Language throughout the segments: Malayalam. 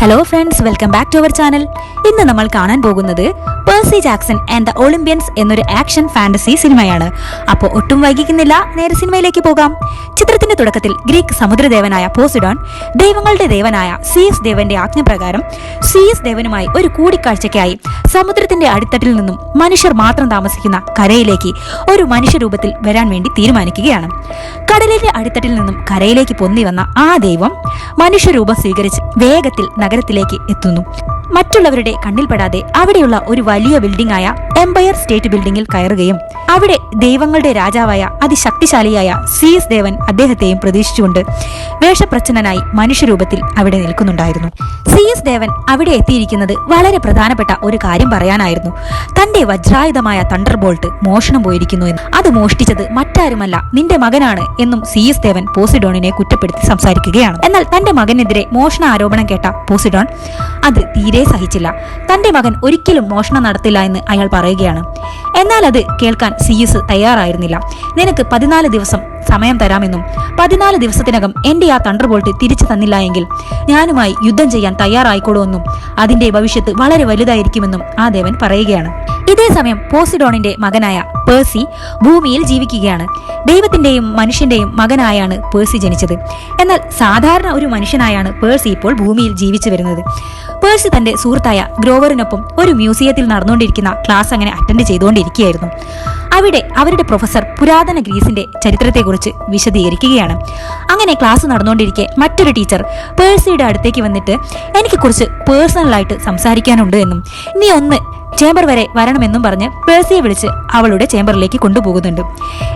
Hello friends welcome back to our channel ഇന്ന് നമ്മൾ കാണാൻ പോകുന്നത് Percy Jackson and the Olympians എന്നൊരു ആക്ഷൻ ഫാന്റസി സിനിമയാണ്. അപ്പോൾ ഒട്ടും വൈകിക്കുന്നില്ല നേരെ സിനിമയിലേക്ക് പോകാം. ചിത്രത്തിന്റെ തുടക്കത്തിൽ ഗ്രീക്ക് സമുദ്രദേവനായ പോസിഡോൺ ദൈവങ്ങളുടെ ദേവനായ സീസ് ദേവന്റെ ആജ്ഞപ്രകാരം സീസ് ദേവനുമായി ഒരു കൂടിക്കാഴ്ചയ്ക്കായി സമുദ്രത്തിന്റെ അടിത്തട്ടിൽ നിന്നും മനുഷ്യർ മാത്രം താമസിക്കുന്ന കരയിലേക്ക് ഒരു മനുഷ്യരൂപത്തിൽ വരാൻ വേണ്ടി തീരുമാനിക്കുകയാണ്. കടലിന്റെ അടിത്തട്ടിൽ നിന്നും കരയിലേക്ക് പൊന്നി വന്ന ആ ദൈവം മനുഷ്യരൂപം സ്വീകരിച്ച് വേഗത്തിൽ നഗരത്തിലേക്ക് എത്തുന്നു. മറ്റുള്ളവരുടെ കണ്ണിൽപ്പെടാതെ അവിടെയുള്ള ഒരു വലിയ ബിൽഡിംഗ് ആയ എംപയർ സ്റ്റേറ്റ് ബിൽഡിംഗിൽ കയറുകയും അവിടെ ദൈവങ്ങളുടെ രാജാവായ അതിശക്തിശാലിയായ സി എസ് ദേവൻ അദ്ദേഹത്തെയും പ്രതീക്ഷിച്ചുകൊണ്ട് വേഷപ്രച്ഛന്നനായി മനുഷ്യരൂപത്തിൽ അവിടെ നിൽക്കുന്നുണ്ടായിരുന്നു. സി എസ് ദേവൻ അവിടെ എത്തിയിരിക്കുന്നത് വളരെ പ്രധാനപ്പെട്ട ഒരു കാര്യം പറയാനായിരുന്നു. തന്റെ വജ്രായുധമായ തണ്ടർ ബോൾട്ട് മോഷണം പോയിരിക്കുന്നു എന്ന്. അത് മോഷ്ടിച്ചത് മറ്റാരുമല്ല നിന്റെ മകനാണ് എന്നും സി എസ് ദേവൻ പോസിഡോണിനെ കുറ്റപ്പെടുത്തി സംസാരിക്കുകയാണ്. എന്നാൽ തന്റെ മകനെതിരെ മോഷണ ആരോപണം കേട്ട പോസിഡോൺ അത് തീരെ സഹിച്ചില്ല. തന്റെ മകൻ ഒരിക്കലും മോഷണം നടത്തില്ല എന്ന് അയാൾ പറയുകയാണ്. എന്നാൽ അത് കേൾക്കാൻ സിയുസ് തയ്യാറായിരുന്നില്ല. നിനക്ക് പതിനാല് ദിവസം സമയം തരാമെന്നും പതിനാല് ദിവസത്തിനകം എന്റെ ആ തണ്ടർ ബോൾട്ട് തിരിച്ചു തന്നില്ല എങ്കിൽ ഞാനുമായി യുദ്ധം ചെയ്യാൻ തയ്യാറായിക്കോളുമെന്നും അതിന്റെ ഭവിഷ്യത്ത് വളരെ വലുതായിരിക്കുമെന്നും ആ ദേവൻ പറയുകയാണ്. ഇതേ സമയം പോസിഡോണിന്റെ മകനായ പേഴ്സി ഭൂമിയിൽ ജീവിക്കുകയാണ്. ദൈവത്തിന്റെയും മനുഷ്യന്റെയും മകനായാണ് പേഴ്സി ജനിച്ചത്. എന്നാൽ സാധാരണ ഒരു മനുഷ്യനായാണ് പേഴ്സി ഇപ്പോൾ ഭൂമിയിൽ ജീവിച്ചു വരുന്നത്. പേഴ്സി തന്റെ സുഹൃത്തായ ഗ്രോവറിനൊപ്പം ഒരു മ്യൂസിയത്തിൽ നടന്നുകൊണ്ടിരിക്കുന്ന ക്ലാസ് അങ്ങനെ അറ്റൻഡ് ചെയ്തുകൊണ്ടിരിക്കുകയായിരുന്നു. അവിടെ അവരുടെ പ്രൊഫസർ പുരാതന ഗ്രീസിന്റെ ചരിത്രത്തെക്കുറിച്ച് വിശദീകരിക്കുകയാണ്. അങ്ങനെ ക്ലാസ് നടന്നുകൊണ്ടിരിക്കെ മറ്റൊരു ടീച്ചർ പേഴ്സിയുടെ അടുത്തേക്ക് വന്നിട്ട് എനിക്ക് കുറച്ച് പേഴ്സണലായിട്ട് സംസാരിക്കാനുണ്ട് എന്നും നീ ഒന്ന് ചേംബർ വരെ വരണമെന്നും പറഞ്ഞ് പേഴ്സിയെ വിളിച്ച് അവളുടെ ചേംബറിലേക്ക് കൊണ്ടുപോകുന്നുണ്ട്.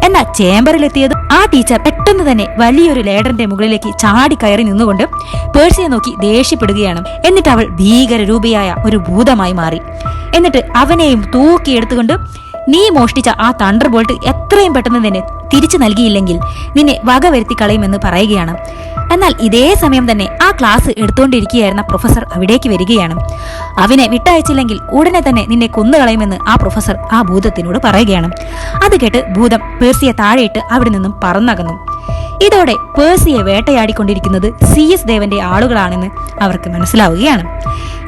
എന്നാൽ ചേംബറിലെത്തിയത് ആ ടീച്ചർ പെട്ടെന്ന് തന്നെ വലിയൊരു ലേഡറിന്റെ മുകളിലേക്ക് ചാടി കയറി നിന്നുകൊണ്ട് പേഴ്സിയെ നോക്കി ദേഷ്യപ്പെടുകയാണ്. എന്നിട്ട് അവൾ ഭീകര രൂപയായ ഒരു ഭൂതമായി മാറി. എന്നിട്ട് അവനെയും തൂക്കിയെടുത്തുകൊണ്ട് നീ മോഷ്ടിച്ച ആ തണ്ടർ ബോൾട്ട് എത്രയും പെട്ടെന്ന് നിന്നെ തിരിച്ചു നൽകിയില്ലെങ്കിൽ നിന്നെ വക വരുത്തി കളയുമെന്ന് പറയുകയാണ്. എന്നാൽ ഇതേ സമയം തന്നെ ആ ക്ലാസ് എടുത്തുകൊണ്ടിരിക്കുകയായിരുന്ന പ്രൊഫസർ അവിടേക്ക് വരികയാണ്. അവനെ വിട്ടയച്ചില്ലെങ്കിൽ ഉടനെ തന്നെ നിന്നെ കൊന്നുകളയുമെന്ന് ആ പ്രൊഫസർ ആ ഭൂതത്തിനോട് പറയുകയാണ്. അത് കേട്ട് ഭൂതം പേഴ്സിയെ താഴെയിട്ട് അവിടെ നിന്നും പറന്നകന്നു. ഇതോടെ പേഴ്സിയെ വേട്ടയാടിക്കൊണ്ടിരിക്കുന്നത് സി എസ് ദേവന്റെ ആളുകളാണെന്ന് അവർക്ക് മനസ്സിലാവുകയാണ്.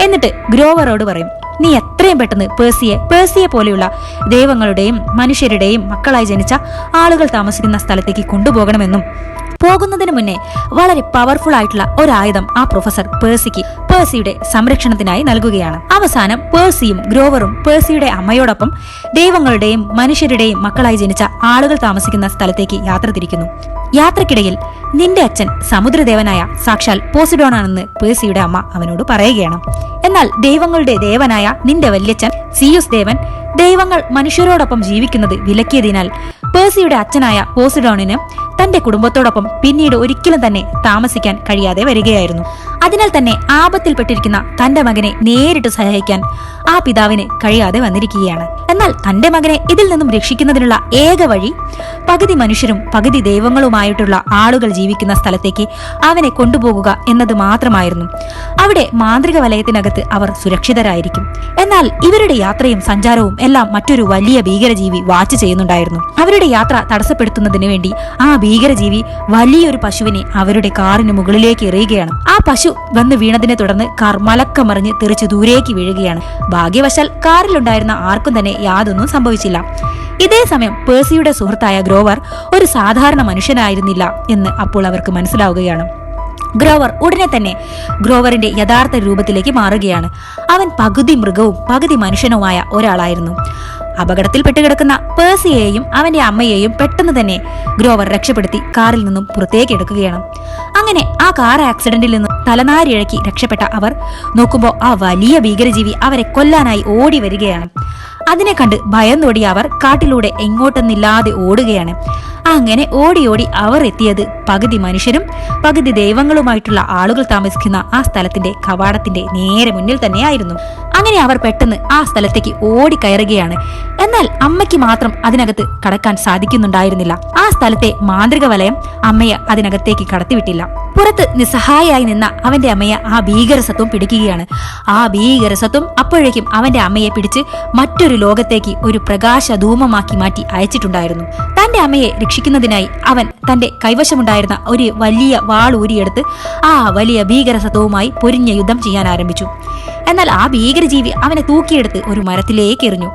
എന്നിട്ട് ഗ്രോവറോട് പറയും നീ എത്രയും പെട്ടെന്ന് പേഴ്സിയെ പേഴ്സിയെ പോലെയുള്ള ദൈവങ്ങളുടെയും മനുഷ്യരുടെയും മക്കളായി ജനിച്ച ആളുകൾ താമസിക്കുന്ന സ്ഥലത്തേക്ക് കൊണ്ടുപോകണമെന്നും പോകുന്നതിന് മുന്നേ വളരെ പവർഫുൾ ആയിട്ടുള്ള ഒരായുധം ആ പ്രൊഫസർ പേഴ്സിക്ക് പേഴ്സിയുടെ സംരക്ഷണത്തിനായി നൽകുകയാണ്. അവസാനം പേഴ്സിയും ഗ്രോവറും പേഴ്സിയുടെ അമ്മയോടൊപ്പം ദൈവങ്ങളുടെയും മനുഷ്യരുടെയും മക്കളായി ജനിച്ച ആളുകൾ താമസിക്കുന്ന സ്ഥലത്തേക്ക് യാത്ര തിരിക്കുന്നു. യാത്രക്കിടയിൽ നിന്റെ അച്ഛൻ സമുദ്രദേവനായ സാക്ഷാൽ പോസിഡോണാണെന്ന് പേഴ്സിയുടെ അമ്മ അവനോട് പറയുകയാണ്. എന്നാൽ ദൈവങ്ങളുടെ ദേവനായ നിന്റെ വല്യച്ഛൻ സിയുസ് ദേവൻ ദൈവങ്ങൾ മനുഷ്യരോടൊപ്പം ജീവിക്കുന്നത് വിലക്കിയതിനാൽ പേഴ്സിയുടെ അച്ഛനായ പോസിഡോണിന് തന്റെ കുടുംബത്തോടൊപ്പം പിന്നീട് ഒരിക്കലും തന്നെ താമസിക്കാൻ കഴിയാതെ വരികയായിരുന്നു. അതിനാൽ തന്നെ ആപത്തിൽപ്പെട്ടിരിക്കുന്ന തന്റെ മകനെ നേരിട്ട് സഹായിക്കാൻ ആ പിതാവിന് കഴിയാതെ വന്നിരിക്കുകയാണ്. എന്നാൽ തന്റെ മകനെ ഇതിൽ നിന്നും രക്ഷിക്കുന്നതിനുള്ള ഏക വഴി പകുതി മനുഷ്യരും പകുതി ദൈവങ്ങളുമായിട്ടുള്ള ആളുകൾ ജീവിക്കുന്ന സ്ഥലത്തേക്ക് അവനെ കൊണ്ടുപോകുക എന്നത് മാത്രമായിരുന്നു. അവിടെ മാന്ത്രിക വലയത്തിനകത്ത് അവർ സുരക്ഷിതരായിരിക്കും. എന്നാൽ ഇവരുടെ യാത്രയും സഞ്ചാരവും എല്ലാം മറ്റൊരു വലിയ ഭീകരജീവി വാച്ച് ചെയ്യുന്നുണ്ടായിരുന്നു. അവരുടെ യാത്ര തടസ്സപ്പെടുത്തുന്നതിന് വേണ്ടി ആ ഭീകരജീവി വലിയൊരു പശുവിനെ അവരുടെ കാറിന് മുകളിലേക്ക് എറിയുകയാണ്. ആ പശു വന്ന് വീണതിനെ തുടർന്ന് കാർ മലക്കമറിഞ്ഞ് തെറിച്ച് ദൂരേക്ക് വീഴുകയാണ്. ഭാഗ്യവശാൽ കാറിലുണ്ടായിരുന്ന ആർക്കും തന്നെ യാതൊന്നും സംഭവിച്ചില്ല. ഇതേ സമയം പേഴ്സിയുടെ സുഹൃത്തായ ഗ്രോവർ ഒരു സാധാരണ മനുഷ്യനായിരുന്നില്ല എന്ന് അപ്പോൾ അവർക്ക് മനസ്സിലാവുകയാണ്. ഗ്രോവർ ഉടനെ തന്നെ ഗ്രോവറിന്റെ യഥാർത്ഥ രൂപത്തിലേക്ക് മാറുകയാണ്. അവൻ പകുതി മൃഗവും പകുതി മനുഷ്യനുമായ ഒരാളായിരുന്നു. അപകടത്തിൽപ്പെട്ട് കിടക്കുന്ന പേഴ്സിയെയും അവന്റെ അമ്മയെയും പെട്ടെന്ന് തന്നെ ഗ്രോവർ രക്ഷപ്പെടുത്തി കാറിൽ നിന്നും പുറത്തേക്ക് എടുക്കുകയാണ്. അങ്ങനെ ആ കാർ ആക്സിഡന്റിൽ തലനാരിഴക്കി രക്ഷപ്പെട്ട അവർ നോക്കുമ്പോൾ ആ വലിയ ഭീകരജീവി അവരെ കൊല്ലാനായി ഓടി വരികയാണ്. അതിനെ കണ്ട് ഭയന്നോടിയ അവർ കാട്ടിലൂടെ എങ്ങോട്ടെന്നില്ലാതെ ഓടുകയാണ്. അങ്ങനെ ഓടി ഓടി അവർ എത്തിയത് പകുതി മനുഷ്യരും പകുതി ദൈവങ്ങളുമായിട്ടുള്ള ആളുകൾ താമസിക്കുന്ന ആ സ്ഥലത്തിന്റെ കവാടത്തിന്റെ നേരെ മുന്നിൽ തന്നെയായിരുന്നു. അങ്ങനെ അവർ പെട്ടെന്ന് ആ സ്ഥലത്തേക്ക് ഓടി കയറുകയാണ്. എന്നാൽ അമ്മയ്ക്ക് മാത്രം അതിനകത്ത് കടക്കാൻ സാധിക്കുന്നുണ്ടായിരുന്നില്ല. ആ സ്ഥലത്തെ മാന്ത്രിക വലയം അമ്മയെ അതിനകത്തേക്ക് കടത്തിവിട്ടില്ല. പുറത്ത് നിസ്സഹായായി നിന്ന അവന്റെ അമ്മയെ ആ ഭീകരസത്വം പിടിക്കുകയാണ്. ആ ഭീകരസത്വം അപ്പോഴേക്കും അവന്റെ അമ്മയെ പിടിച്ച് മറ്റൊരു ലോകത്തേക്ക് ഒരു പ്രകാശ ധൂമമാക്കി മാറ്റി അയച്ചിട്ടുണ്ടായിരുന്നു. തന്റെ അമ്മയെ രക്ഷിക്കുന്നതിനായി അവൻ തന്റെ കൈവശമുണ്ടായിരുന്ന ഒരു വലിയ വാൾ ഊരിയെടുത്ത് ആ വലിയ ഭീകരസത്വവുമായി പൊരിഞ്ഞ യുദ്ധം ചെയ്യാൻ ആരംഭിച്ചു. എന്നാൽ ആ ഭീകരജീവി അവനെ തൂക്കിയെടുത്ത് ഒരു മരത്തിലേക്ക് എറിഞ്ഞു.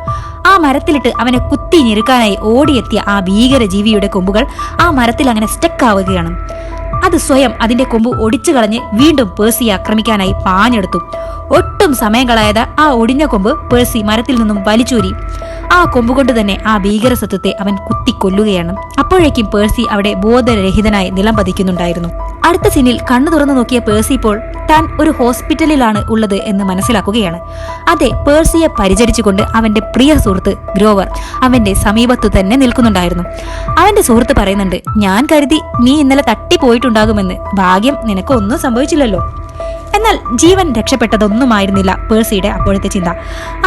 ആ മരത്തിലിട്ട് അവനെ കുത്തി ഞെരുക്കാനായി ഓടിയെത്തിയ ആ ഭീകരജീവിയുടെ കൊമ്പുകൾ ആ മരത്തിൽ അങ്ങനെ സ്റ്റക്ക് ആവുകയാണ്. അത് സ്വയം അതിന്റെ കൊമ്പ് ഒടിച്ചു കളഞ്ഞ് വീണ്ടും പേഴ്സിയെ ആക്രമിക്കാനായി പാഞ്ഞെടുത്തു. ഒട്ടും സമയം കളയാതെ ആ ഒടിഞ്ഞ കൊമ്പ് പേഴ്സി മരത്തിൽ നിന്നും വലിച്ചൂരി. ആ കൊമ്പുകൊണ്ട് തന്നെ ആ ഭീകര സത്വത്തെ അവൻ കുത്തിക്കൊല്ലുകയാണ്. അപ്പോഴേക്കും പേഴ്സി അവിടെ ബോധരഹിതനായി നിലം പതിക്കുന്നുണ്ടായിരുന്നു. അടുത്ത സീനിൽ കണ്ണു തുറന്നു നോക്കിയ പേഴ്സി ഇപ്പോൾ താൻ ഒരു ഹോസ്പിറ്റലിലാണ് ഉള്ളത് എന്ന് മനസ്സിലാക്കുകയാണ്. അതെ പേഴ്സിയെ പരിചരിച്ചുകൊണ്ട് അവന്റെ പ്രിയ സുഹൃത്ത് ഗ്രോവർ അവന്റെ സമീപത്തു തന്നെ നിൽക്കുന്നുണ്ടായിരുന്നു. അവന്റെ സുഹൃത്ത് പറയുന്നുണ്ട് ഞാൻ കരുതി നീ ഇന്നലെ തട്ടിപ്പോയിട്ടുണ്ടാകുമെന്ന്. ഭാഗ്യം നിനക്ക് ഒന്നും സംഭവിച്ചില്ലല്ലോ. എന്നാൽ ജീവൻ രക്ഷപ്പെട്ടതൊന്നുമായിരുന്നില്ല പേഴ്സിയുടെ അപ്പോഴത്തെ ചിന്ത.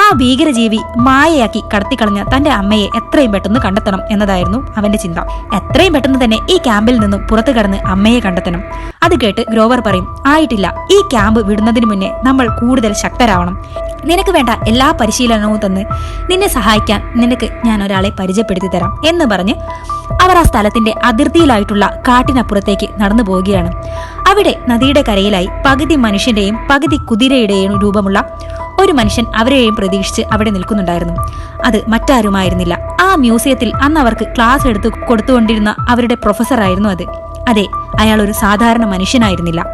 ആ ഭീകരജീവി മായയാക്കി കടത്തിക്കളഞ്ഞ തന്റെ അമ്മയെ എത്രയും പെട്ടെന്ന് കണ്ടെത്തണം എന്നതായിരുന്നു അവന്റെ ചിന്ത. എത്രയും പെട്ടെന്ന് തന്നെ ഈ ക്യാമ്പിൽ നിന്നും പുറത്തു കടന്ന് അമ്മയെ കണ്ടെത്തണം. അത് കേട്ട് ഗ്രോവർ പറയും ആയിട്ടില്ല ഈ ക്യാമ്പ് വിടുന്നതിന് മുന്നേ നമ്മൾ കൂടുതൽ ശക്തരാവണം. നിനക്ക് വേണ്ട എല്ലാ പരിശീലനവും തന്ന് നിന്നെ സഹായിക്കാൻ നിനക്ക് ഞാൻ ഒരാളെ പരിചയപ്പെടുത്തി തരാം എന്ന് പറഞ്ഞ് അവർ ആ സ്ഥലത്തിന്റെ അതിർത്തിയിലായിട്ടുള്ള കാട്ടിനപ്പുറത്തേക്ക് നടന്നു പോവുകയാണ്. അവിടെ നദിയുടെ കരയിലായി പകുതി മനുഷ്യന്റെയും പകുതി കുതിരയുടെയും രൂപമുള്ള ഒരു മനുഷ്യൻ അവരെയും പ്രതീക്ഷിച്ച് അവിടെ നിൽക്കുന്നുണ്ടായിരുന്നു. അത് മറ്റാരുമായിരുന്നില്ല. ആ മ്യൂസിയത്തിൽ അന്ന് അവർക്ക് ക്ലാസ് എടുത്ത് കൊടുത്തുകൊണ്ടിരുന്ന അവരുടെ പ്രൊഫസറായിരുന്നു അത്. അതെ അയാൾ ഒരു സാധാരണ മനുഷ്യനായിരുന്നില്ല.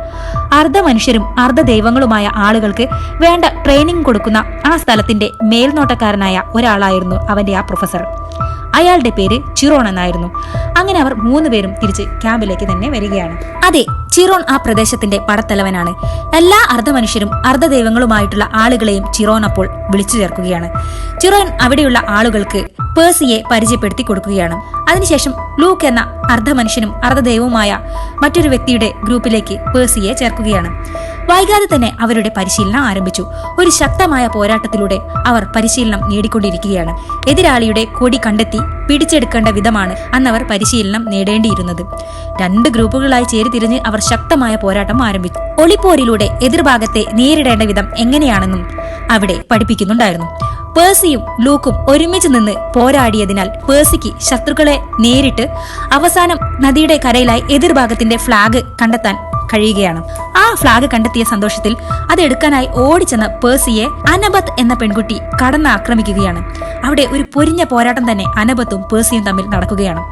അർദ്ധ മനുഷ്യരും അർദ്ധ ദൈവങ്ങളുമായ ആളുകൾക്ക് വേണ്ട ട്രെയിനിങ് കൊടുക്കുന്ന ആ സ്ഥലത്തിന്റെ മേൽനോട്ടക്കാരനായ ഒരാളായിരുന്നു അവന്റെ ആ പ്രൊഫസർ. അയാളുടെ പേര് ചിറോൺ എന്നായിരുന്നു. അങ്ങനെ അവർ മൂന്നുപേരും തിരിച്ച് ക്യാമ്പിലേക്ക് തന്നെ വരികയാണ്. അതെ ചിറോൺ ആ പ്രദേശത്തിന്റെ പടത്തലവനാണ്. എല്ലാ അർദ്ധമനുഷ്യരും അർദ്ധദൈവങ്ങളുമായിട്ടുള്ള ആളുകളെയും ചിറോൺ അപ്പോൾ വിളിച്ചു ചേർക്കുകയാണ്. ചിറോൻ അവിടെയുള്ള ആളുകൾക്ക് പേഴ്സിയെ പരിചയപ്പെടുത്തി കൊടുക്കുകയാണ്. അതിനുശേഷം ലൂക്ക് എന്ന അർദ്ധമനുഷ്യനും അർദ്ധദൈവവുമായ മറ്റൊരു വ്യക്തിയുടെ ഗ്രൂപ്പിലേക്ക് പേഴ്സിയെ ചേർക്കുകയാണ്. വൈകാതെ തന്നെ അവരുടെ പരിശീലനം ആരംഭിച്ചു. ഒരു ശക്തമായ പോരാട്ടത്തിലൂടെ അവർ പരിശീലനം നേടിക്കൊണ്ടിരിക്കുകയാണ്. എതിരാളിയുടെ കൊടി കണ്ടെത്തി പിടിച്ചെടുക്കേണ്ട വിധമാണ് അന്നവർ പരിശീലനം നേടേണ്ടിയിരുന്നത്. രണ്ട് ഗ്രൂപ്പുകളായി ചേരിതിരിഞ്ഞ് അവർ ശക്തമായ പോരാട്ടം ആരംഭിച്ചു. ഒളിപ്പോരിലൂടെ എതിർഭാഗത്തെ നേരിടേണ്ട വിധം എങ്ങനെയാണെന്നും അവിടെ പഠിപ്പിക്കുന്നുണ്ടായിരുന്നു. പേഴ്സിയും ലൂക്കും ഒരുമിച്ച് നിന്ന് പോരാടിയതിനാൽ പേഴ്സിക്ക് ശത്രുക്കളെ നേരിട്ട് അവസാനം നദിയുടെ കരയിലായി എതിർഭാഗത്തിന്റെ ഫ്ലാഗ് കണ്ടെത്താൻ കഴിയുകയാണ്. ആ ഫ്ലാഗ് കണ്ടെത്തിയ സന്തോഷത്തിൽ അത് എടുക്കാനായി ഓടിച്ചെന്ന പേഴ്സിയെ അനബത്ത് എന്ന പെൺകുട്ടി കടന്ന് ആക്രമിക്കുകയാണ്. അവിടെ ഒരു പൊരിഞ്ഞ പോരാട്ടം തന്നെ അനബത്തും പേഴ്സിയും തമ്മിൽ നടക്കുകയാണ്.